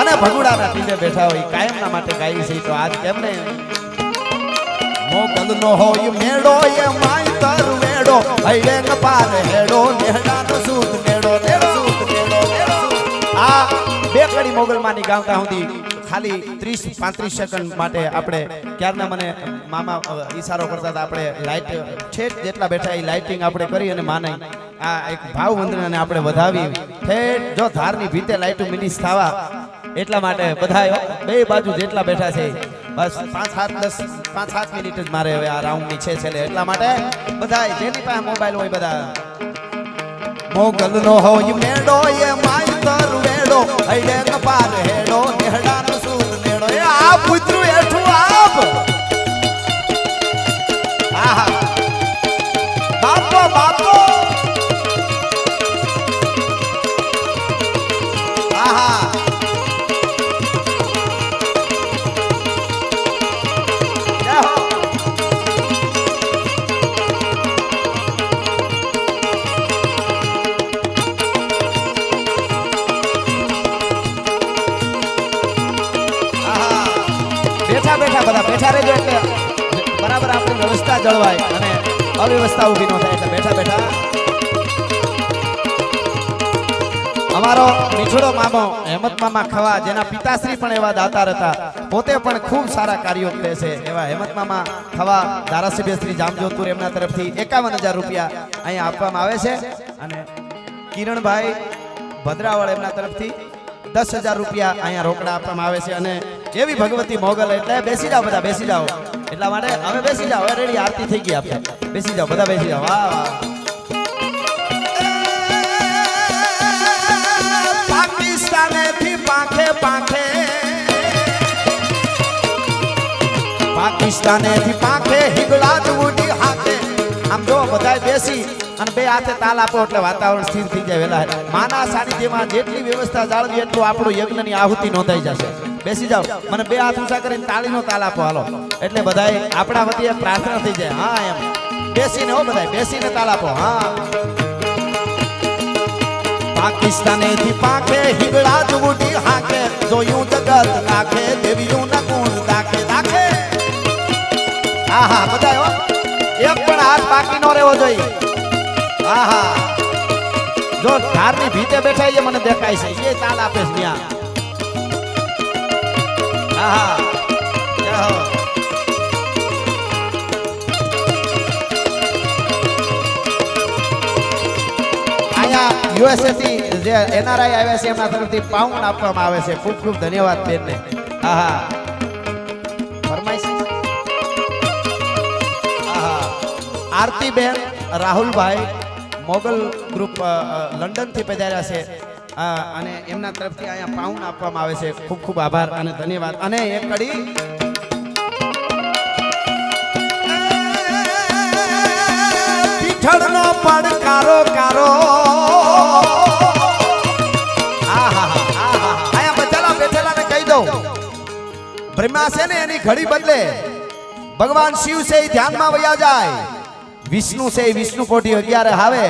અને ભગુડાના ટીલે બેઠા હોય, કાયમના માટે ગાઈ છે તો આજ કેમ ને મોગલ નો હોય મેળો, એ માઈતર મેળો હૈડે ન પાર હેડો, નેહડાનો સૂત મેળો, નેહડો સૂત મેળો આ બે કડી મોગલ માની ગાવતા સુધી ખાલી 30 35 સેકન્ડ માટે આપણે ક્યારના મને મામા ઈશારો કરતા હતા, આપણે લાઈટ છેક જેટલા બેઠા એ લાઇટિંગ આપણે કરી અને માને આ એક ભાવ વંદનાને આપણે વધાવી. ઠેઠ, જો ધારની ભીતે લાઈટો મિનિસ થવા એટલા માટે બધા બે બાજુ જેટલા બેઠા છે. બસ પાંચ સાત દસ, પાંચ સાત મિનિટ જ મારે હવે આ રાઉન્ડની છે છેલ્લે. એટલા માટે બધા જેની પાસે મોબાઈલ હોય બધા. મોગલ નો હોય મેડો એ માયતર વેડો હૈડે કપાલ હેડો, નેહડાનો સૂર નેડો એ આ પુત્રુ એઠું આપ. અમારો મીઠડો મામો હેમત મામા ખવા, જેના પિતાશ્રી પણ એવા દાતાર હતા, પોતે પણ ખૂબ સારા કાર્યો કરે છે. એવા હેમત મામા ખવા ધારાસભ્ય શ્રી જામજોધપુર એમના તરફથી એકાવન હજાર રૂપિયા અહીંયા આપવામાં આવે છે. અને કિરણભાઈ ભદ્રાવળ એમના તરફથી દસ હજાર રૂપિયા અહીંયા રોકડા આપવામાં આવે છે. અને એવી ભગવતી મોગલ એટલે બેસી જાઓ બધા, બેસી જાઓ. એટલા માટે હવે બેસી જાઓ રેડી આરતી થઈ ગઈ આપણે બેસી જાઓ, બધા બેસી જાઓ. વાહ વાહ. પાંખે. પાંખે પાકિસ્તાનેથી પાંખે હિગળા ઉડી હાથે. આમ જો બધાય બેસી અને બે હાથે તાલ આપો એટલે વાતાવરણ સ્થિર થઈ જાય વેલા. માના સાનિધ્યમાં જેટલી વ્યવસ્થા જાળવી એટલું આપણું યજ્ઞની આહુતિ નોંધાઈ જશે. બેસી જાઓ. મને બે હાથ ઊંચા કરીને તાળીનો તાલ આપો, હાલો. એટલે બધાય આપણા વતીએ પ્રાર્થના થઈ જાય. હા, એમ. બેસીને હો બધાય, બેસીને તાલ આપો. હા. પાકિસ્તાનેથી પાંખે હિગળા જુગુટી હાકે, જોયું જગત નાખે દેવીયું ના ગુણ દાખે દાખે આહા બધા એક પણ હાથ બાકી નો રહેવો જોઈએ. આહા જો ધારની ભીતે બેઠા છે, મને દેખાય છે. એ તાલ આપે છે ત્યાં. હો. અહીંયા યુએસએ થી જે એનઆરઆઈ આવ્યા છે, એમના તરફથી પાઉન્ડ આપવામાં આવે છે. ખૂબ ખૂબ ધન્યવાદ બેનને. ફરમાઈશ. આહા. આરતી બેન, રાહુલભાઈ, મોગલ ગ્રુપ લંડનથી પધાર્યા છે. અને એમના તરફથી અહીંયા પાઉન્ડ આપવામાં આવે છે. ખૂબ ખૂબ આભાર અને ધન્યવાદ. અને એક કડી. પીઠળનો પડકારો કારો. બ્રહ્મા છે ને એની ઘડી બદલે. ભગવાન શિવ છે એ ધ્યાનમાં વયા જાય. વિષ્ણુ છે એ વિષ્ણુ કોઠી અગિયારે આવે.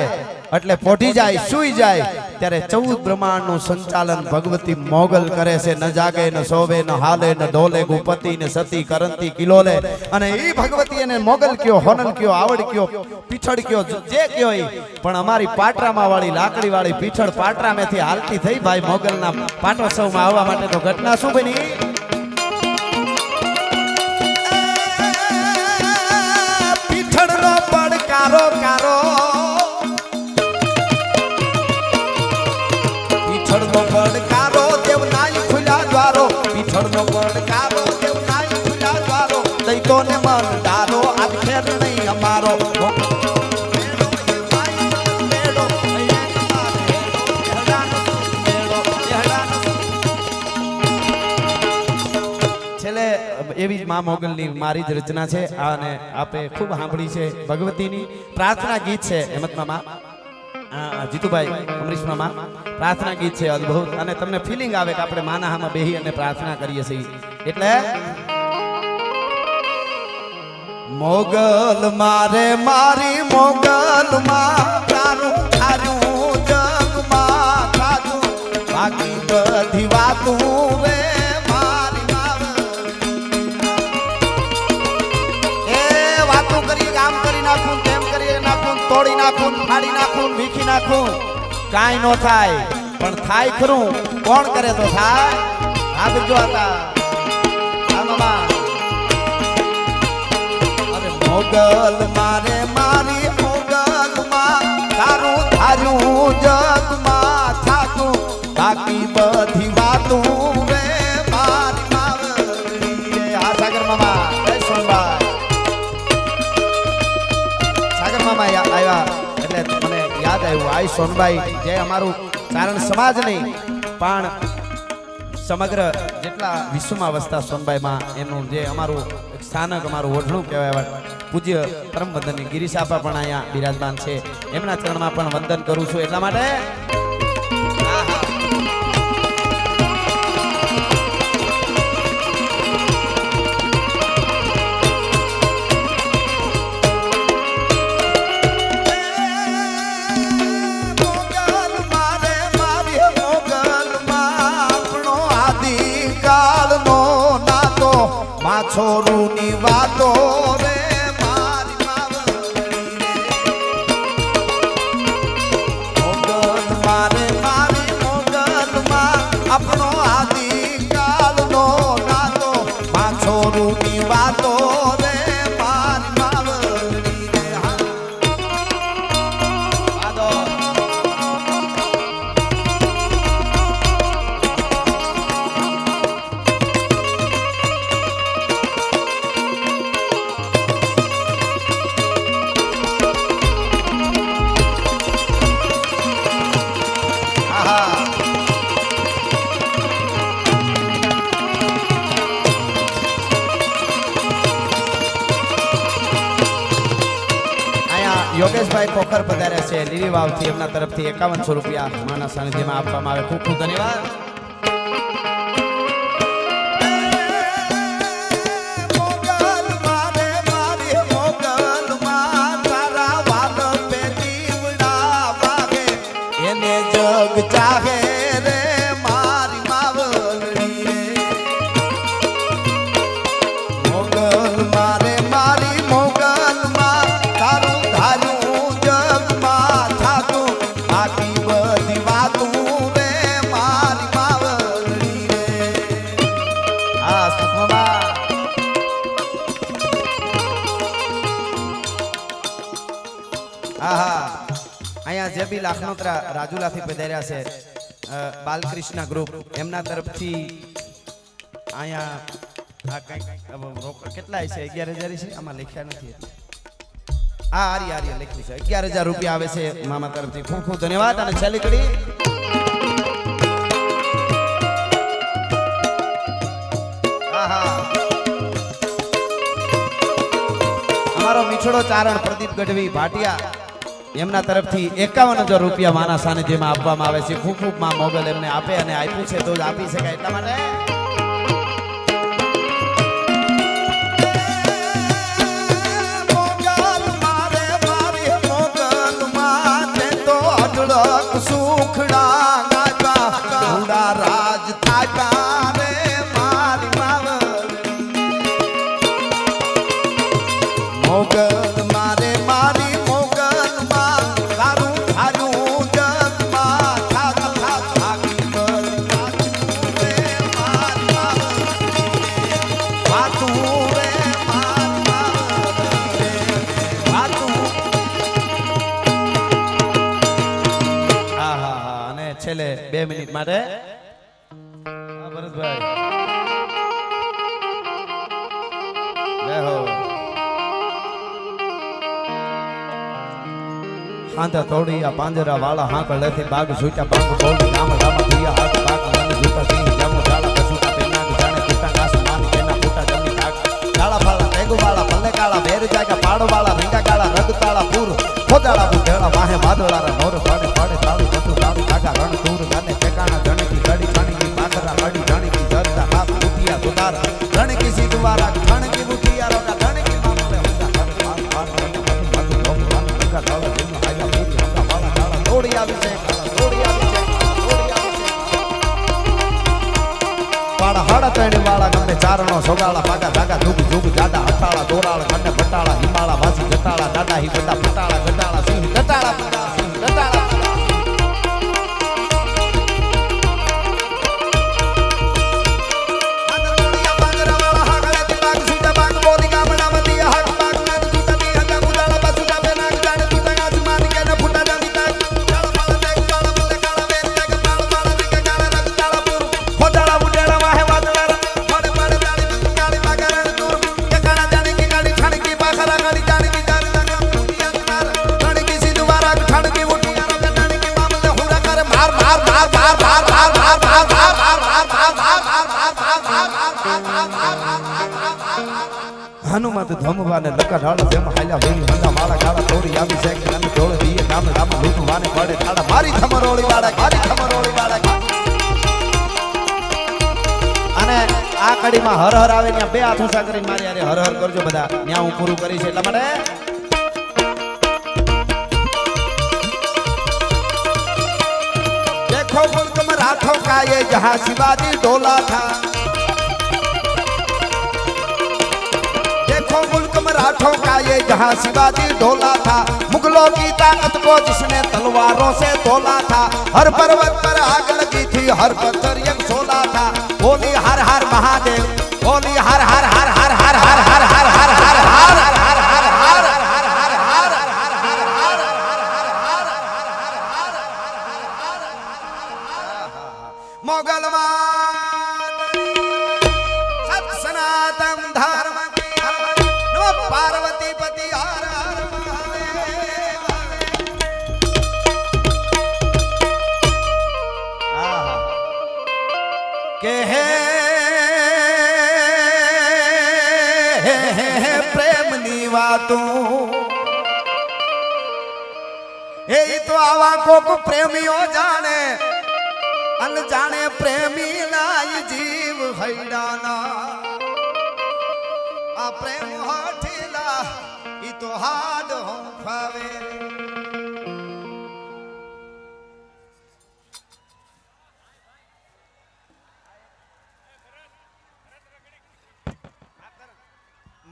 એટલે પોઢી જાય, સુઈ જાય. ત્યારે ચૌદ બ્રહ્માંડનું સંચાલન ભગવતી મોગલ કરે છે. ન જાગે, ન સોવે ન હાલે, ન ડોલે ગુપતિ, ને સતી, કરંતી, કિલોલે. અને એ ભગવતી એને મોગલ કયો, હોનન કયો, આવડ કયો, પીછળ કયો, જે કયો એ. પણ અમારી પાટરામાં વાળી, લાકડી વાળી પીછળ પાટરામેથી હાલતી થઈ ભાઈ મોગલના પાટોત્સવમાં આવવા માટે તો ઘટના શું બની? પીઠળનો પડકારો દેવ નાઈ ખુલ્લા દ્વારો દઈ તો ને મન તારો આજ ખેર નહીં અમારો. એવી જ મા મોગલની મારી જ રચના છે અને આપે ખૂબ સાંભળી છે ભગવતીની પ્રાર્થના ગીત છે, હેમત મામા. આ જીતુભાઈ, અમરીશમાં પ્રાર્થના ગીત છે અદ્ભુત. અને તમને ફિલિંગ આવે કે આપણે માનાહામાં બેહી અને પ્રાર્થના કરીએ છીએ. એટલે મોગલ મારે મારી મોગલ માં તારું તારું જગમાં તારું. બાકી બધી વાતું રે નાખું? કાંઈ નો થાય. પણ થાય ખરું. કોણ કરે તો થાય? આ બીજો હતા હા મોગલ મારે મારી મોગલ માં તારું ધાર્યું જગમાં આઈ સોનભાઈ જે અમારું ચારણ સમાજ નહીં, પણ સમગ્ર જેટલા વિશ્વમાં વસતા સોનભાઈમાં એનું જે અમારું સ્થાનક, અમારું ઓઢણું કહેવાય પૂજ્ય પરમ વંદનની ગિરીશ પણ અહીંયા બિરાજમાન છે. એમના ચરણમાં પણ વંદન કરું છું એટલા માટે সরুনিবা છે વાવથી એમના તરફથી એકાવનસો રૂપિયા માના સાનિધ્યમાં આપવામાં આવે ખૂબ ખૂબ ધન્યવાદ. રાજુલાથી પધાર્યા છે. બાલકૃષ્ણ ગ્રુપ. એમના તરફથી અહીંયા કંઈક કેટલા છે? અગિયાર હજાર છે? આમાં લખ્યા નથી. આ આરી આર્ય લખ્યું છે. અગિયાર હજાર રૂપિયા આવે છે મામા તરફથી. ખૂબ ખૂબ ધન્યવાદ અને છેલ્લી કડી. અમારો મીઠડો ચારણ પ્રદીપ ગઢવી ભાટિયા. એમના તરફથી એકાવન હજાર રૂપિયા માના સાનિધ્યમાં આપવામાં આવે છે. ખૂબ ખૂબમાં મોગલ એમને આપે અને આપ્યું છે તો જ આપી શકાય. એટલા માટે બે મિનિટ માટે. હા, ભરતભાઈ. બેહો હાંધા તોડિયા પાંજરા વાળા હાંક લેથી બાગ છૂટા બાગ બોલ ગામ ગામ દિયા હાથ બાગ. મન જૂતા સિંહ, જામો ડાળા કસુટા પેના જાણે કુટા નાસ માન કેના ફૂટા જમી કાક કાળા ફાળા પેગુ વાળા પલ્લે કાળા બેર જાગા પાડો વાળા રીંગા કાળા, રગ તાળા પૂર, ખોદાળા બુઢેળા વાહે, વાદળારા, નોર પાડે પાડે તાળું વારા ઘણ કી મુઠી સોગાળા પાગા ધુગ ધુગ જાડા હટાળા દોરાળા કને ભટાળા હિમાળા વાસી જટાળા દાદા હી બધા ફટાળા ગટાળા હનુમત ધમવાને લકા ઢાળ જેમ હાલ્યા વેલી હંગા માળા ગાળા તોડી આવી છે કે નંદ ઢોળ દીએ ગામ ગામ લૂંટ વાને પડે ઠાડા મારી થમરોળી વાળા મારી થમરોળી વાળા અને આ કડીમાં હર હર આવે ત્યાં બે હાથ ઊંચા કરીને મારી હારે હર હર કરજો બધા ત્યાં હું પૂરું કરીશ એટલા માટે देखो मुल्क मराठों का ये जहां शिवाजी डोला था मुल्क मराठों का ये जहाँ शिवाजी ढोला था। मुगलों की ताकत को जिसने तलवारों से तोला था। हर पर्वत पर आग लगी थी, हर पत्थर यंग सोला था। बोली, हर કે હે પ્રેમની વાતું એ તો આવા કોક પ્રેમીઓ જાણે અનજાણે પ્રેમી લાય જીવ હૈડાના આ પ્રેમ હાઠીલા ઈ તો હાડ હું ફાવે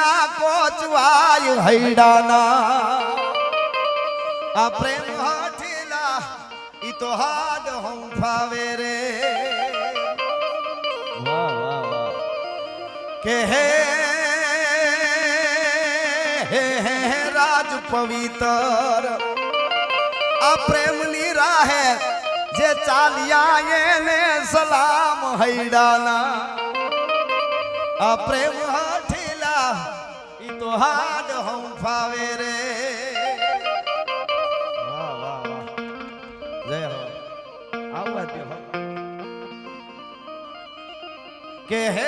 દીના પોચવાય હૈડાના. આ પ્રેમ હાઠેલા ઈ તો હાડ હું ફાવે રે. વાહ વાહ વાહ કે હે હે, રાજ પવિત્ર. આ પ્રેમની રાહે જે ચાલ્યા એને સલામ હૈડાના. આ પ્રેમ ઈ તો હાડ હું. ફાવે રે કે હે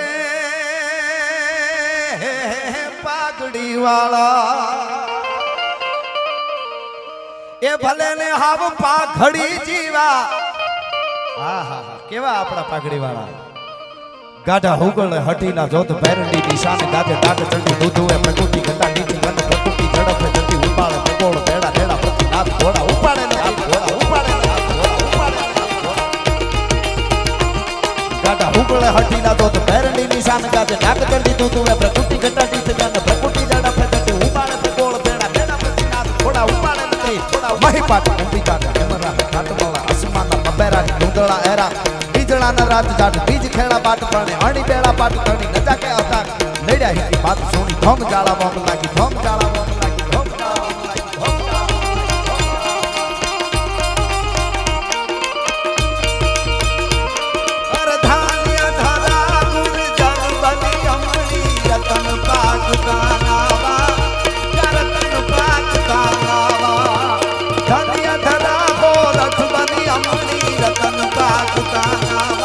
પાઘડી વાળા એ ભલે ને હાવ પાઘડી જીવા. હા હા હા. કેવા આપણા પાઘડી વાળા ગાઢા હુગળ હટીલા જોત ભેરંડી નિશાન ગાજે ડાગ ચંડી દૂધુએ પ્રકૃતિ ગટા નીતિ ગન પ્રકૃતિ ઝડપે ચંડી ઉપાડે પકોળ ભેડા ભેડા પ્રતિ નાથ ઘોડા ઉપાડે ને હાથ ઘોડા ઉપાડે ને ને. ગાઢા હુગળ હટીલા જોત ભેરંડી નિશાન ગાજે ડાગ ચંડી દૂધુએ પ્રકૃતિ ગટા નીતિ ગન પ્રકૃતિ ઝડપે ચંડી ઉપાડે પકોળ ભેડા ભેડા પ્રતિ નાથ ઘોડા ઉપાડે ને ઘોડા મહીપાટ અંબિકા હેમરા કાટવાળા અસમાના બબેરા ડુંગળા એરા નાના રાત જાટ બીજ ખેડા પાટ પ્રણે હણી બેળા પાટ તણી નજા કે હતા લડ્યા હી વાત સોની ભમ જાળા બોમ લાગી ભમ જાળા બોમ લાગી ભમ ધન્ય ધરા ગોરખ બની અમની રતન પાકતા